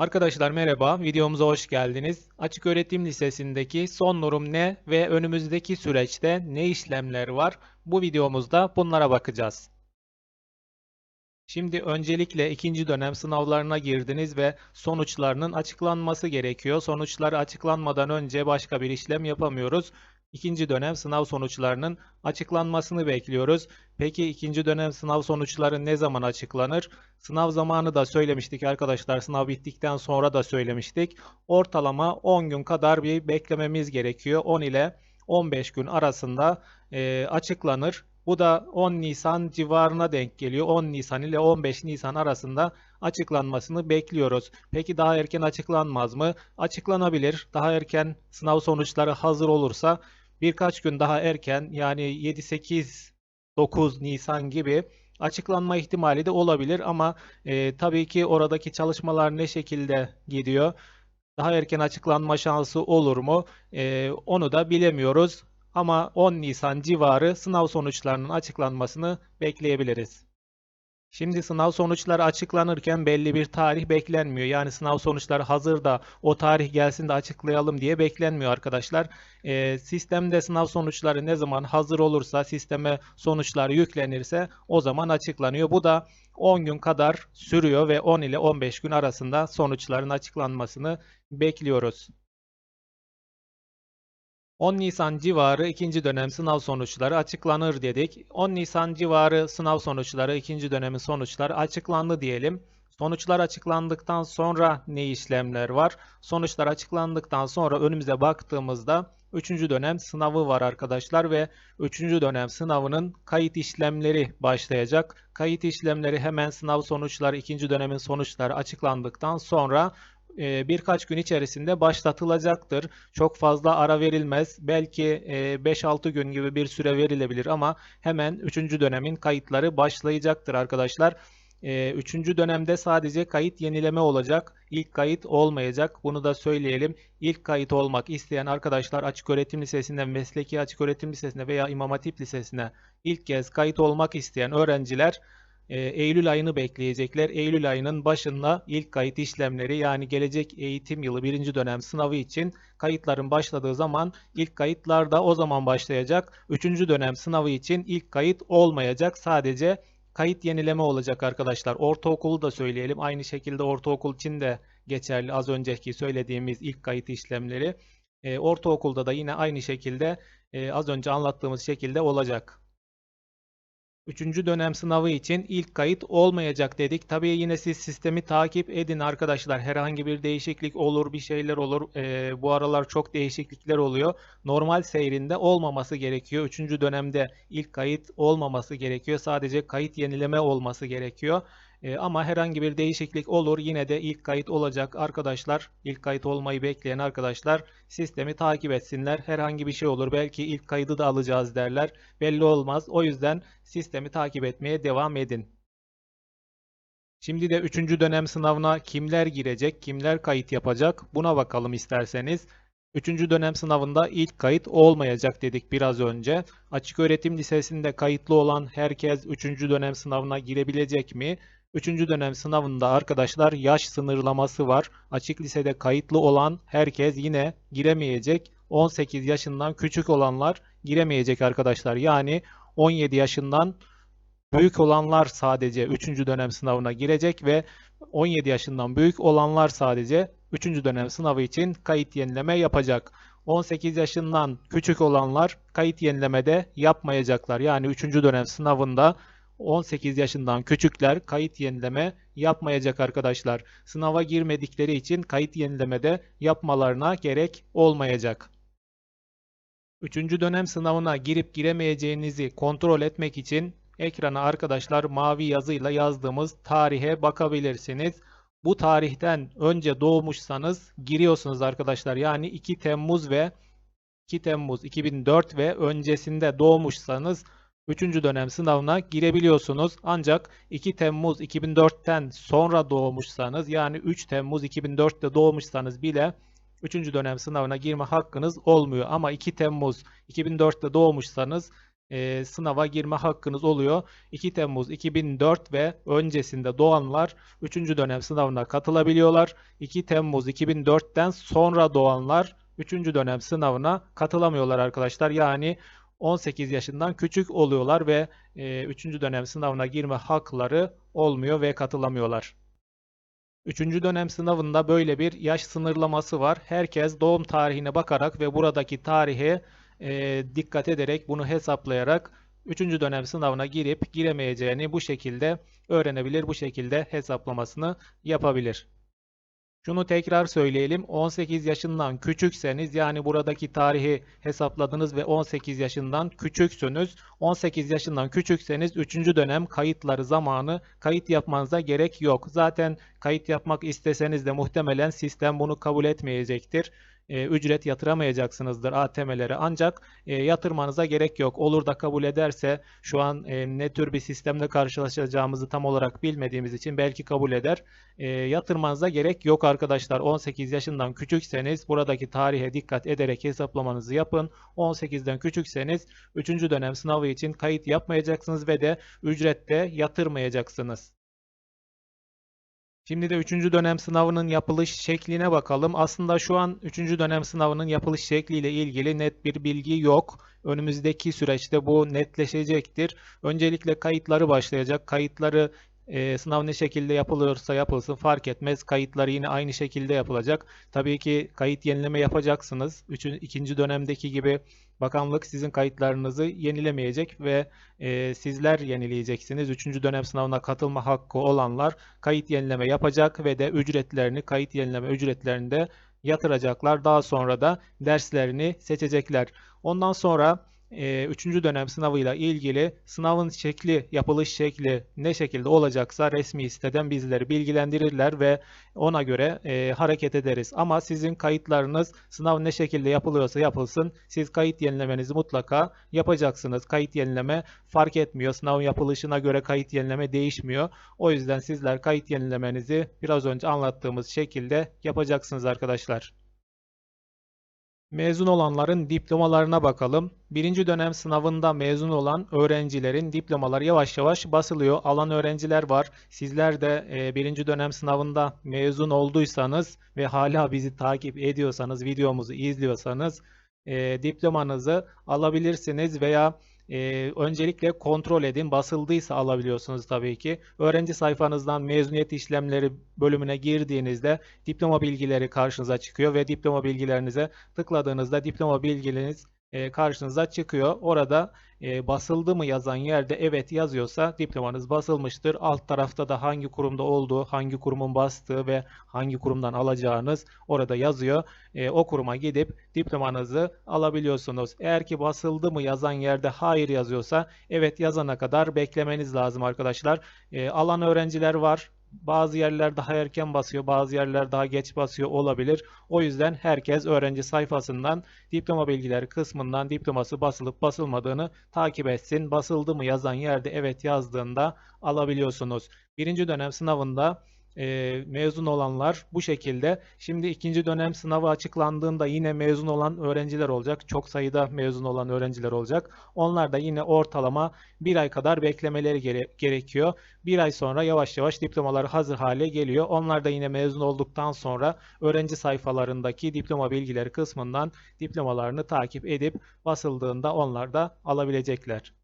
Arkadaşlar merhaba, videomuza hoş geldiniz. Açık Öğretim Lisesi'ndeki son durum ne ve önümüzdeki süreçte ne işlemler var? Bu videomuzda bunlara bakacağız. Şimdi öncelikle ikinci dönem sınavlarına girdiniz ve sonuçlarının açıklanması gerekiyor. Sonuçları açıklanmadan önce başka bir işlem yapamıyoruz. İkinci dönem sınav sonuçlarının açıklanmasını bekliyoruz. Peki ikinci dönem sınav sonuçları ne zaman açıklanır? Sınav zamanı da söylemiştik arkadaşlar. Sınav bittikten sonra da söylemiştik. Ortalama 10 gün kadar bir beklememiz gerekiyor. 10 ile 15 gün arasında e, açıklanır. Bu da 10 Nisan civarına denk geliyor. 10 Nisan ile 15 Nisan arasında açıklanmasını bekliyoruz. Peki daha erken açıklanmaz mı? Açıklanabilir. Daha erken sınav sonuçları hazır olursa birkaç gün daha erken yani 7 8 9 Nisan gibi açıklanma ihtimali de olabilir ama e, tabii ki oradaki çalışmalar ne şekilde gidiyor? Daha erken açıklanma şansı olur mu? E, onu da bilemiyoruz. Ama 10 Nisan civarı sınav sonuçlarının açıklanmasını bekleyebiliriz. Şimdi sınav sonuçları açıklanırken belli bir tarih beklenmiyor. Yani sınav sonuçları hazır da o tarih gelsin de açıklayalım diye beklenmiyor arkadaşlar. Ee, sistemde sınav sonuçları ne zaman hazır olursa, sisteme sonuçlar yüklenirse o zaman açıklanıyor. Bu da 10 gün kadar sürüyor ve 10 ile 15 gün arasında sonuçların açıklanmasını bekliyoruz. 10 Nisan civarı ikinci dönem sınav sonuçları açıklanır dedik. 10 Nisan civarı sınav sonuçları, ikinci dönemin sonuçları açıklandı diyelim. Sonuçlar açıklandıktan sonra ne işlemler var? Sonuçlar açıklandıktan sonra önümüze baktığımızda 3. dönem sınavı var arkadaşlar ve 3. dönem sınavının kayıt işlemleri başlayacak. Kayıt işlemleri hemen sınav sonuçları, ikinci dönemin sonuçları açıklandıktan sonra e, birkaç gün içerisinde başlatılacaktır. Çok fazla ara verilmez. Belki e, 5-6 gün gibi bir süre verilebilir ama hemen 3. dönemin kayıtları başlayacaktır arkadaşlar. 3. dönemde sadece kayıt yenileme olacak. İlk kayıt olmayacak. Bunu da söyleyelim. İlk kayıt olmak isteyen arkadaşlar Açık Öğretim Lisesi'nde, Mesleki Açık Öğretim Lisesi'nde veya İmam Hatip Lisesi'ne ilk kez kayıt olmak isteyen öğrenciler e, Eylül ayını bekleyecekler. Eylül ayının başında ilk kayıt işlemleri yani gelecek eğitim yılı birinci dönem sınavı için kayıtların başladığı zaman ilk kayıtlar da o zaman başlayacak. Üçüncü dönem sınavı için ilk kayıt olmayacak. Sadece kayıt yenileme olacak arkadaşlar. Ortaokulu da söyleyelim. Aynı şekilde ortaokul için de geçerli az önceki söylediğimiz ilk kayıt işlemleri. E, ortaokulda da yine aynı şekilde e, az önce anlattığımız şekilde olacak. Üçüncü dönem sınavı için ilk kayıt olmayacak dedik. Tabii yine siz sistemi takip edin arkadaşlar. Herhangi bir değişiklik olur, bir şeyler olur. Ee, bu aralar çok değişiklikler oluyor. Normal seyrinde olmaması gerekiyor. Üçüncü dönemde ilk kayıt olmaması gerekiyor. Sadece kayıt yenileme olması gerekiyor. E, ama herhangi bir değişiklik olur yine de ilk kayıt olacak arkadaşlar. İlk kayıt olmayı bekleyen arkadaşlar sistemi takip etsinler. Herhangi bir şey olur belki ilk kaydı da alacağız derler. Belli olmaz. O yüzden sistemi takip etmeye devam edin. Şimdi de 3. dönem sınavına kimler girecek, kimler kayıt yapacak buna bakalım isterseniz. 3. dönem sınavında ilk kayıt olmayacak dedik biraz önce. Açık öğretim lisesinde kayıtlı olan herkes 3. dönem sınavına girebilecek mi? Üçüncü dönem sınavında arkadaşlar yaş sınırlaması var. Açık lisede kayıtlı olan herkes yine giremeyecek. 18 yaşından küçük olanlar giremeyecek arkadaşlar. Yani 17 yaşından büyük olanlar sadece 3. dönem sınavına girecek ve 17 yaşından büyük olanlar sadece 3. dönem sınavı için kayıt yenileme yapacak. 18 yaşından küçük olanlar kayıt yenilemede yapmayacaklar. Yani 3. dönem sınavında 18 yaşından küçükler kayıt yenileme yapmayacak arkadaşlar. Sınava girmedikleri için kayıt yenilemede yapmalarına gerek olmayacak. Üçüncü dönem sınavına girip giremeyeceğinizi kontrol etmek için ekrana arkadaşlar mavi yazıyla yazdığımız tarihe bakabilirsiniz. Bu tarihten önce doğmuşsanız giriyorsunuz arkadaşlar. Yani 2 Temmuz ve 2 Temmuz 2004 ve öncesinde doğmuşsanız 3. dönem sınavına girebiliyorsunuz. Ancak 2 Temmuz 2004'ten sonra doğmuşsanız yani 3 Temmuz 2004'te doğmuşsanız bile 3. dönem sınavına girme hakkınız olmuyor. Ama 2 Temmuz 2004'te doğmuşsanız e, sınava girme hakkınız oluyor. 2 Temmuz 2004 ve öncesinde doğanlar 3. dönem sınavına katılabiliyorlar. 2 Temmuz 2004'ten sonra doğanlar 3. dönem sınavına katılamıyorlar arkadaşlar. Yani 18 yaşından küçük oluyorlar ve e, 3. dönem sınavına girme hakları olmuyor ve katılamıyorlar. Üçüncü dönem sınavında böyle bir yaş sınırlaması var. Herkes doğum tarihine bakarak ve buradaki tarihe e, dikkat ederek bunu hesaplayarak üçüncü dönem sınavına girip giremeyeceğini bu şekilde öğrenebilir, bu şekilde hesaplamasını yapabilir. Şunu tekrar söyleyelim. 18 yaşından küçükseniz yani buradaki tarihi hesapladınız ve 18 yaşından küçüksünüz. 18 yaşından küçükseniz 3. dönem kayıtları zamanı kayıt yapmanıza gerek yok. Zaten kayıt yapmak isteseniz de muhtemelen sistem bunu kabul etmeyecektir e, ücret yatıramayacaksınızdır ATM'lere ancak e, yatırmanıza gerek yok. Olur da kabul ederse şu an e, ne tür bir sistemle karşılaşacağımızı tam olarak bilmediğimiz için belki kabul eder. Yatırmanıza gerek yok arkadaşlar. 18 yaşından küçükseniz buradaki tarihe dikkat ederek hesaplamanızı yapın. 18'den küçükseniz 3. dönem sınavı için kayıt yapmayacaksınız ve de ücrette yatırmayacaksınız. Şimdi de 3. dönem sınavının yapılış şekline bakalım. Aslında şu an 3. dönem sınavının yapılış şekliyle ilgili net bir bilgi yok. Önümüzdeki süreçte bu netleşecektir. Öncelikle kayıtları başlayacak. Kayıtları e, sınav ne şekilde yapılırsa yapılsın fark etmez. Kayıtları yine aynı şekilde yapılacak. Tabii ki kayıt yenileme yapacaksınız. Üçün, ikinci dönemdeki gibi bakanlık sizin kayıtlarınızı yenilemeyecek ve e, sizler yenileyeceksiniz. Üçüncü dönem sınavına katılma hakkı olanlar kayıt yenileme yapacak ve de ücretlerini, kayıt yenileme ücretlerini de yatıracaklar. Daha sonra da derslerini seçecekler. Ondan sonra e, üçüncü dönem sınavıyla ilgili sınavın şekli, yapılış şekli ne şekilde olacaksa resmi siteden bizleri bilgilendirirler ve ona göre e, hareket ederiz. Ama sizin kayıtlarınız sınav ne şekilde yapılıyorsa yapılsın. Siz kayıt yenilemenizi mutlaka yapacaksınız. Kayıt yenileme fark etmiyor. Sınav yapılışına göre kayıt yenileme değişmiyor. O yüzden sizler kayıt yenilemenizi biraz önce anlattığımız şekilde yapacaksınız arkadaşlar. Mezun olanların diplomalarına bakalım. Birinci dönem sınavında mezun olan öğrencilerin diplomaları yavaş yavaş basılıyor. Alan öğrenciler var. Sizler de e, birinci dönem sınavında mezun olduysanız ve hala bizi takip ediyorsanız, videomuzu izliyorsanız e, diplomanızı alabilirsiniz veya e, öncelikle kontrol edin. Basıldıysa alabiliyorsunuz tabii ki. Öğrenci sayfanızdan mezuniyet işlemleri bölümüne girdiğinizde diploma bilgileri karşınıza çıkıyor ve diploma bilgilerinize tıkladığınızda diploma bilginiz e, karşınıza çıkıyor. Orada e, basıldı mı yazan yerde evet yazıyorsa diplomanız basılmıştır. Alt tarafta da hangi kurumda olduğu, hangi kurumun bastığı ve hangi kurumdan alacağınız orada yazıyor. E, o kuruma gidip diplomanızı alabiliyorsunuz. Eğer ki basıldı mı yazan yerde hayır yazıyorsa evet yazana kadar beklemeniz lazım arkadaşlar. E, alan öğrenciler var. Bazı yerler daha erken basıyor, bazı yerler daha geç basıyor olabilir. O yüzden herkes öğrenci sayfasından diploma bilgileri kısmından diploması basılıp basılmadığını takip etsin. Basıldı mı yazan yerde evet yazdığında alabiliyorsunuz. Birinci dönem sınavında e, mezun olanlar bu şekilde. Şimdi ikinci dönem sınavı açıklandığında yine mezun olan öğrenciler olacak. Çok sayıda mezun olan öğrenciler olacak. Onlar da yine ortalama bir ay kadar beklemeleri gere gerekiyor. Bir ay sonra yavaş yavaş diplomaları hazır hale geliyor. Onlar da yine mezun olduktan sonra öğrenci sayfalarındaki diploma bilgileri kısmından diplomalarını takip edip basıldığında onlar da alabilecekler.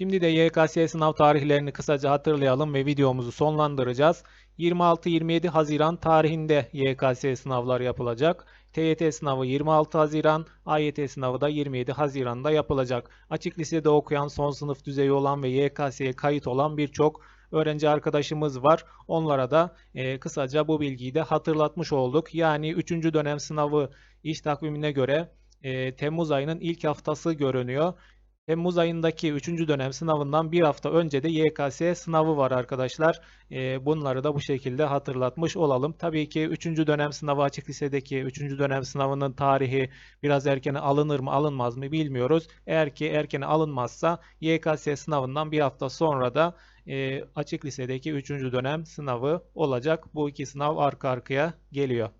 Şimdi de YKS sınav tarihlerini kısaca hatırlayalım ve videomuzu sonlandıracağız. 26-27 Haziran tarihinde YKS sınavlar yapılacak. TYT sınavı 26 Haziran, AYT sınavı da 27 Haziran'da yapılacak. Açık lisede okuyan, son sınıf düzeyi olan ve YKS'ye kayıt olan birçok öğrenci arkadaşımız var. Onlara da e, kısaca bu bilgiyi de hatırlatmış olduk. Yani 3. dönem sınavı iş takvimine göre e, Temmuz ayının ilk haftası görünüyor. Temmuz ayındaki 3. dönem sınavından bir hafta önce de YKS sınavı var arkadaşlar. E, bunları da bu şekilde hatırlatmış olalım. Tabii ki 3. dönem sınavı açık lisedeki 3. dönem sınavının tarihi biraz erkene alınır mı alınmaz mı bilmiyoruz. Eğer ki erkene alınmazsa YKS sınavından bir hafta sonra da e, açık lisedeki 3. dönem sınavı olacak. Bu iki sınav arka arkaya geliyor.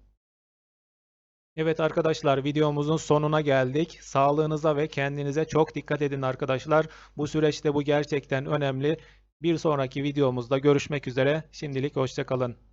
Evet arkadaşlar videomuzun sonuna geldik. Sağlığınıza ve kendinize çok dikkat edin arkadaşlar. Bu süreçte bu gerçekten önemli. Bir sonraki videomuzda görüşmek üzere. Şimdilik hoşça kalın.